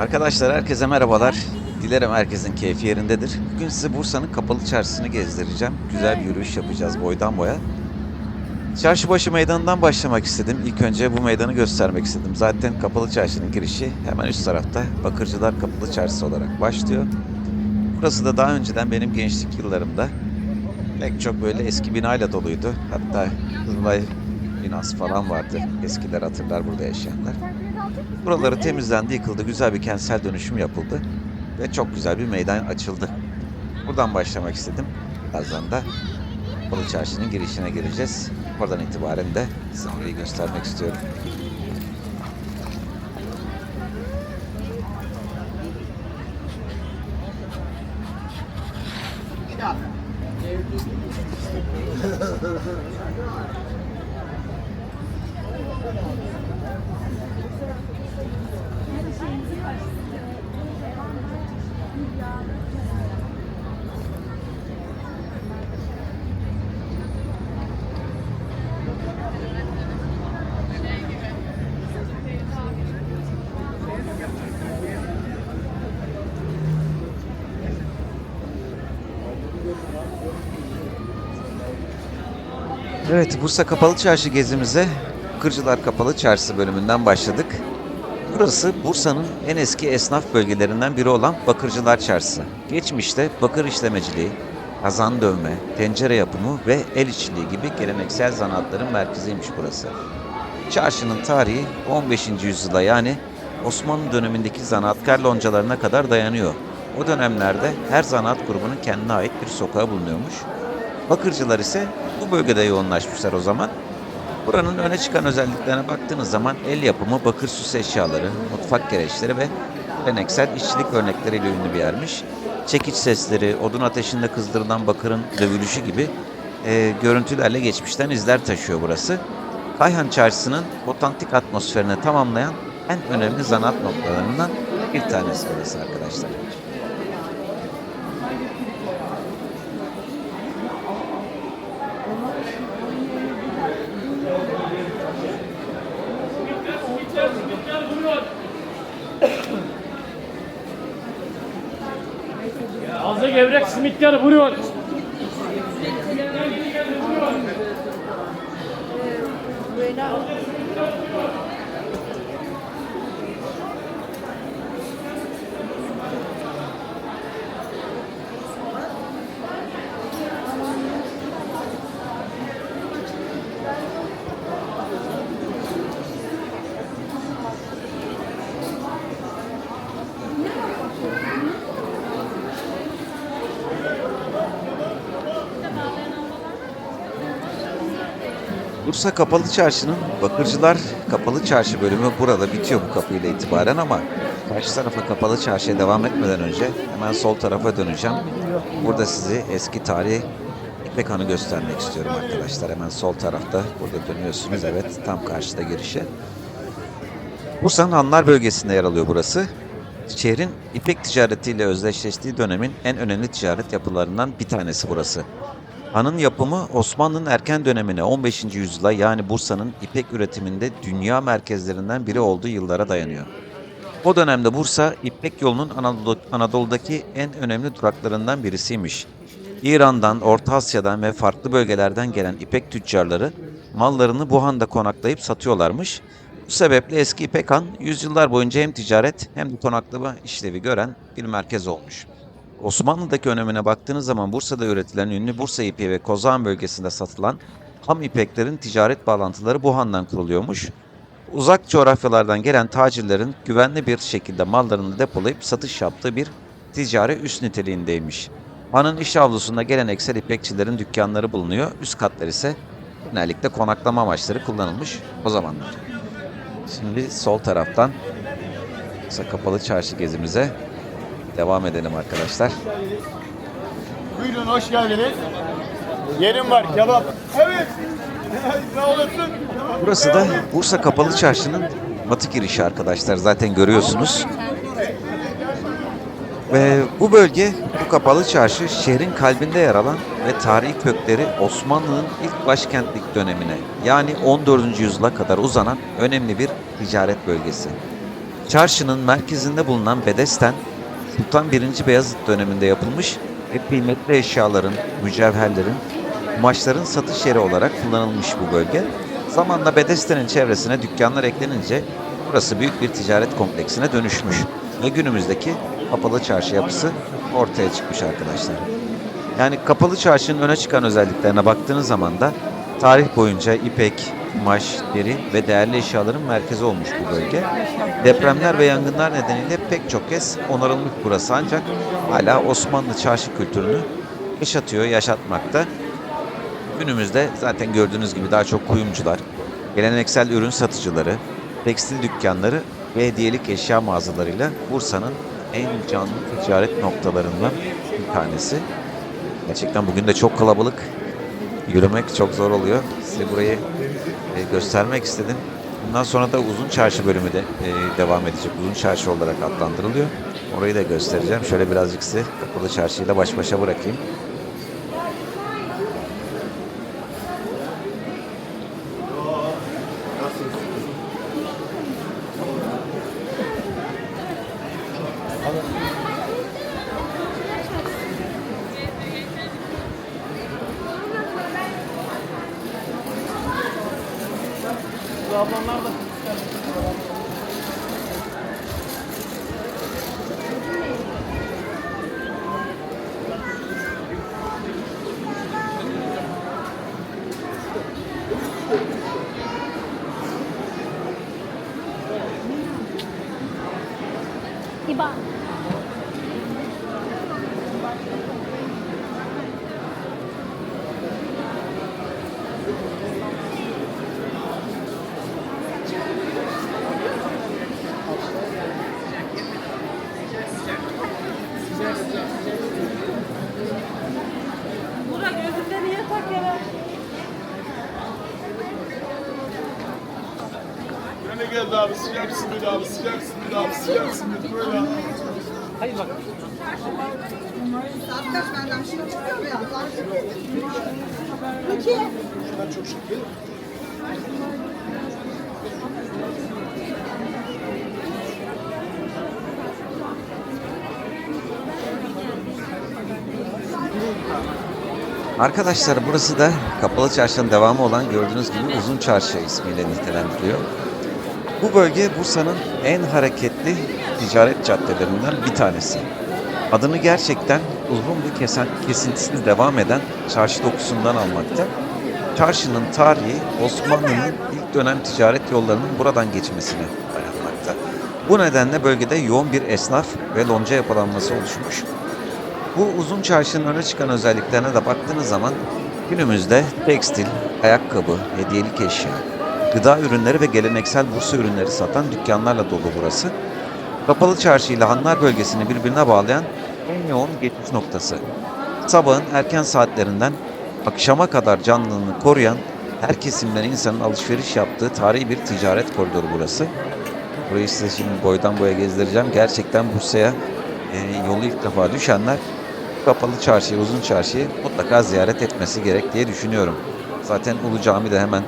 Arkadaşlar herkese merhabalar. Dilerim herkesin keyfi yerindedir. Bugün size Bursa'nın kapalı çarşısını gezdireceğim. Güzel bir yürüyüş yapacağız boydan boya. Çarşıbaşı meydanından başlamak istedim. İlk önce bu meydanı göstermek istedim. Zaten kapalı çarşının girişi hemen üst tarafta Bakırcılar Kapalı Çarşısı olarak başlıyor. Burası da daha önceden benim gençlik yıllarımda pek çok böyle eski binayla doluydu. Hatta Kızılay binası falan vardı. Eskiler hatırlar burada yaşayanlar. Buraları temizlendi, yıkıldı. Güzel bir kentsel dönüşüm yapıldı. Ve çok güzel bir meydan açıldı. Buradan başlamak istedim. Birazdan da Balı Çarşı'nın girişine gireceğiz. Oradan itibaren de size orayı göstermek istiyorum. Evet, Bursa Kapalı Çarşı gezimize Kırcılar Kapalı Çarşısı bölümünden başladık. Burası Bursa'nın en eski esnaf bölgelerinden biri olan Bakırcılar Çarşısı. Geçmişte bakır işlemeciliği, kazan dövme, tencere yapımı ve el işçiliği gibi geleneksel zanaatların merkeziymiş burası. Çarşının tarihi 15. yüzyıla yani Osmanlı dönemindeki zanaatkar loncalarına kadar dayanıyor. O dönemlerde her zanaat grubunun kendine ait bir sokağı bulunuyormuş. Bakırcılar ise bu bölgede yoğunlaşmışlar o zaman. Buranın öne çıkan özelliklerine baktığınız zaman el yapımı bakır süs eşyaları, mutfak gereçleri ve geleneksel işçilik örnekleriyle ünlü bir yermiş. Çekiç sesleri, odun ateşinde kızdırılan bakırın dövülüşü gibi e, görüntülerle geçmişten izler taşıyor burası. Kayhan Çarşısı'nın otantik atmosferini tamamlayan en önemli zanaat noktalarından bir tanesi burası arkadaşlar. Taze gevrek simitler vuruyor. Bursa Kapalı Çarşı'nın Bakırcılar Kapalı Çarşı bölümü burada bitiyor bu kapıyla itibaren ama karşı tarafa Kapalı Çarşı'ya devam etmeden önce hemen sol tarafa döneceğim. Burada sizi eski tarih İpek Han'ı göstermek istiyorum arkadaşlar. Hemen sol tarafta burada dönüyorsunuz. Evet tam karşıda girişe. Bursa'nın Hanlar bölgesinde yer alıyor burası. Şehrin ipek ticaretiyle özdeşleştiği dönemin en önemli ticaret yapılarından bir tanesi burası. Hanın yapımı Osmanlı'nın erken dönemine 15. yüzyıla yani Bursa'nın ipek üretiminde dünya merkezlerinden biri olduğu yıllara dayanıyor. O dönemde Bursa İpek yolunun Anadolu, Anadolu'daki en önemli duraklarından birisiymiş. İran'dan, Orta Asya'dan ve farklı bölgelerden gelen İpek tüccarları mallarını bu handa konaklayıp satıyorlarmış. Bu sebeple eski İpek Han yüzyıllar boyunca hem ticaret hem de konaklama işlevi gören bir merkez olmuş. Osmanlı'daki önemine baktığınız zaman Bursa'da üretilen ünlü Bursa ipeği ve Kozağan bölgesinde satılan ham ipeklerin ticaret bağlantıları bu handan kuruluyormuş. Uzak coğrafyalardan gelen tacirlerin güvenli bir şekilde mallarını depolayıp satış yaptığı bir ticari üs niteliğindeymiş. Hanın iş avlusunda geleneksel ipekçilerin dükkanları bulunuyor. Üst katlar ise genellikle konaklama amaçları kullanılmış o zamanlar. Şimdi sol taraftan Kapalı Çarşı gezimize devam edelim arkadaşlar. Buyurun hoş geldiniz. Yerim var kebap. Evet. ne olursun? Burası da Bursa Kapalı Çarşı'nın batı girişi arkadaşlar. Zaten görüyorsunuz. Ve bu bölge, bu kapalı çarşı şehrin kalbinde yer alan ve tarihi kökleri Osmanlı'nın ilk başkentlik dönemine yani 14. yüzyıla kadar uzanan önemli bir ticaret bölgesi. Çarşının merkezinde bulunan Bedesten, Sultan 1. Beyazıt döneminde yapılmış ve kıymetli eşyaların, mücevherlerin, kumaşların satış yeri olarak kullanılmış bu bölge. Zamanla Bedesten'in çevresine dükkanlar eklenince burası büyük bir ticaret kompleksine dönüşmüş ve günümüzdeki kapalı çarşı yapısı ortaya çıkmış arkadaşlar. Yani kapalı çarşının öne çıkan özelliklerine baktığınız zaman da tarih boyunca ipek, kumaş, ve değerli eşyaların merkezi olmuş bu bölge. Depremler ve yangınlar nedeniyle pek çok kez onarılmış burası ancak hala Osmanlı çarşı kültürünü yaşatıyor, yaşatmakta. Günümüzde zaten gördüğünüz gibi daha çok kuyumcular, geleneksel ürün satıcıları, tekstil dükkanları ve hediyelik eşya mağazalarıyla Bursa'nın en canlı ticaret noktalarından bir tanesi. Gerçekten bugün de çok kalabalık. Yürümek çok zor oluyor. Size burayı e, göstermek istedim. Bundan sonra da uzun çarşı bölümü de e, devam edecek. Uzun çarşı olarak adlandırılıyor. Orayı da göstereceğim. Şöyle birazcık size kapalı çarşıyla baş başa bırakayım. Ne geldi abi sıcak simit abi sıcak simit abi sıcak simit böyle. Arkadaş benden şunu tutuyor ya. Peki. Arkadaşlar burası da Kapalı Çarşı'nın devamı olan gördüğünüz gibi Uzun Çarşı ismiyle nitelendiriliyor. Bu bölge Bursa'nın en hareketli ticaret caddelerinden bir tanesi. Adını gerçekten uzun bir kesen, kesintisiz devam eden çarşı dokusundan almakta. Çarşının tarihi Osmanlı'nın ilk dönem ticaret yollarının buradan geçmesine dayanmakta. Bu nedenle bölgede yoğun bir esnaf ve lonca yapılanması oluşmuş. Bu uzun çarşının öne çıkan özelliklerine de baktığınız zaman günümüzde tekstil, ayakkabı, hediyelik eşya, gıda ürünleri ve geleneksel Bursa ürünleri satan dükkanlarla dolu burası. Kapalı çarşı ile Hanlar bölgesini birbirine bağlayan en yoğun geçiş noktası. Sabahın erken saatlerinden akşama kadar canlılığını koruyan her kesimden insanın alışveriş yaptığı tarihi bir ticaret koridoru burası. Burayı size şimdi boydan boya gezdireceğim. Gerçekten Bursa'ya e, yolu ilk defa düşenler kapalı çarşıyı, uzun çarşıyı mutlaka ziyaret etmesi gerek diye düşünüyorum. Zaten Ulu Cami de hemen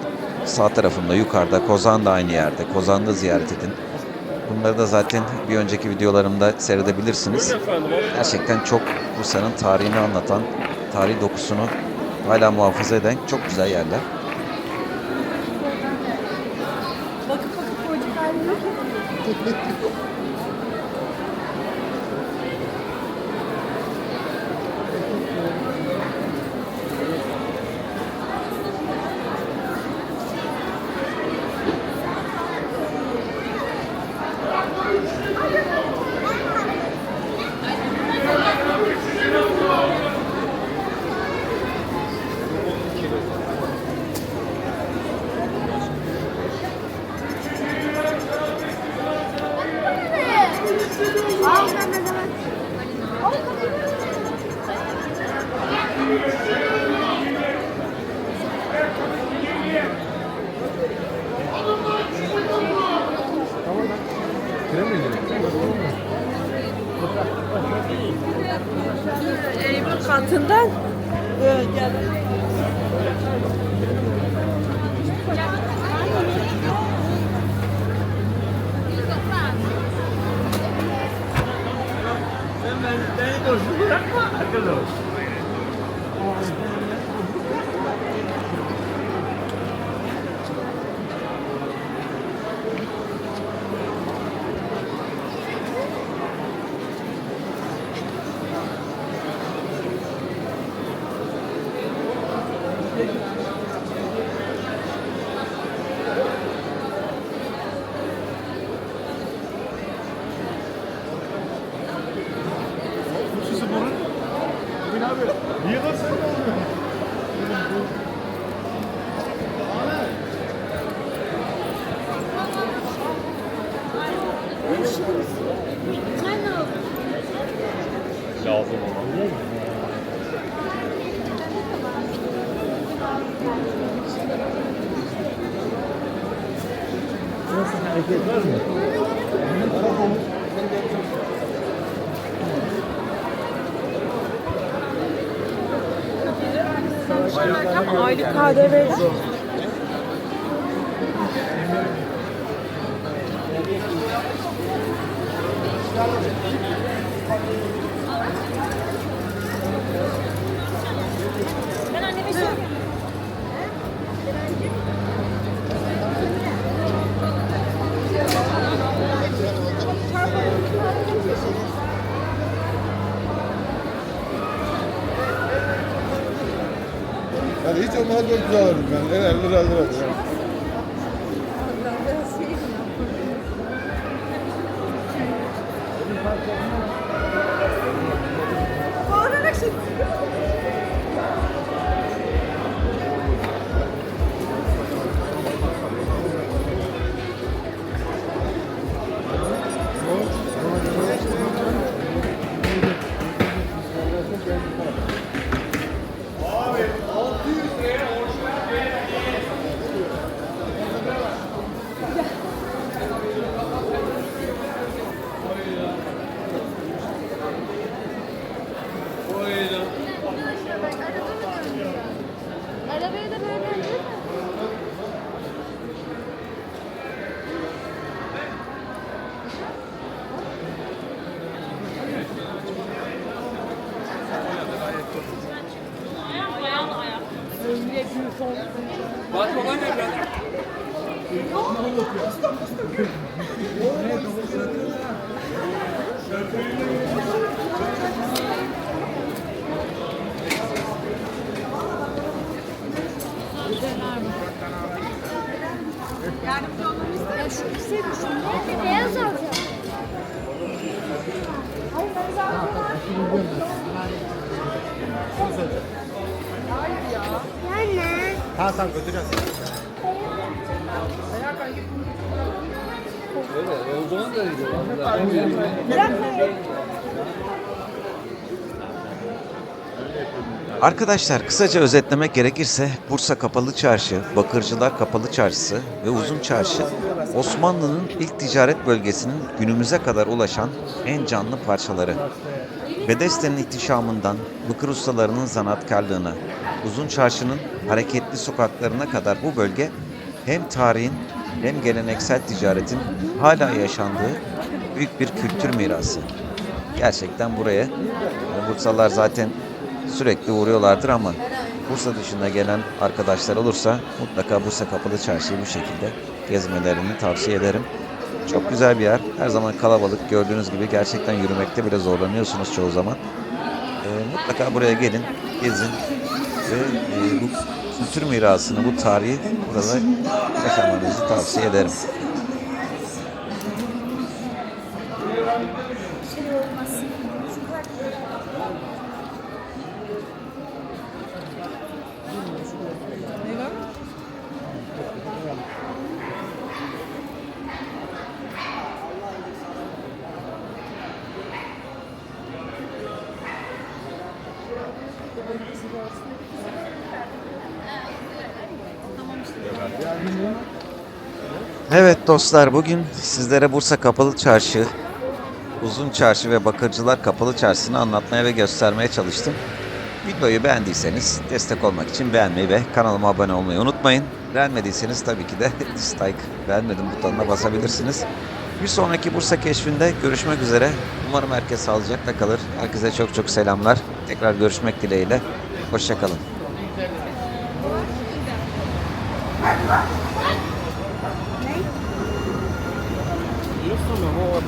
sağ tarafında yukarıda, Kozan da aynı yerde. Kozan'da ziyaret edin. Bunları da zaten bir önceki videolarımda seyredebilirsiniz. Gerçekten çok Bursa'nın tarihini anlatan, tarih dokusunu hala muhafaza eden çok güzel yerler. Bakıp bakıp katından böyle gel. Beni dostu bırakma arkadaş. Ama aylık KDV'den. Hiç olmadan 400 alırdım ben. En 50 lira alırdım. Yani. Ya şu ikisi düşündü. Beyaz alacağım. Hayır ben zaten Anne. Ha tamam götüreceğiz. Arkadaşlar kısaca özetlemek gerekirse Bursa Kapalı Çarşı, Bakırcılar Kapalı Çarşısı ve Uzun Çarşı Osmanlı'nın ilk ticaret bölgesinin günümüze kadar ulaşan en canlı parçaları. Bedesten'in ihtişamından bakır ustalarının sanatkarlığına, Uzun Çarşı'nın hareketli sokaklarına kadar bu bölge hem tarihin hem geleneksel ticaretin hala yaşandığı büyük bir kültür mirası. Gerçekten buraya yani Bursalılar zaten sürekli uğruyorlardır ama Bursa dışında gelen arkadaşlar olursa mutlaka Bursa Kapalı Çarşı'yı bu şekilde gezmelerini tavsiye ederim. Çok güzel bir yer. Her zaman kalabalık. Gördüğünüz gibi gerçekten yürümekte bile zorlanıyorsunuz çoğu zaman. Ee, mutlaka buraya gelin, gezin ve e, bu kültür mirasını, bu tarihi burada yaşamanızı tavsiye ederim. Evet dostlar bugün sizlere Bursa Kapalı Çarşı, Uzun Çarşı ve Bakırcılar Kapalı Çarşısı'nı anlatmaya ve göstermeye çalıştım. Videoyu beğendiyseniz destek olmak için beğenmeyi ve kanalıma abone olmayı unutmayın. Beğenmediyseniz tabii ki de dislike beğenmedim butonuna basabilirsiniz. Bir sonraki Bursa keşfinde görüşmek üzere. Umarım herkes sağlıcakla kalır. Herkese çok çok selamlar. Tekrar görüşmek dileğiyle. Hoşçakalın. Ne?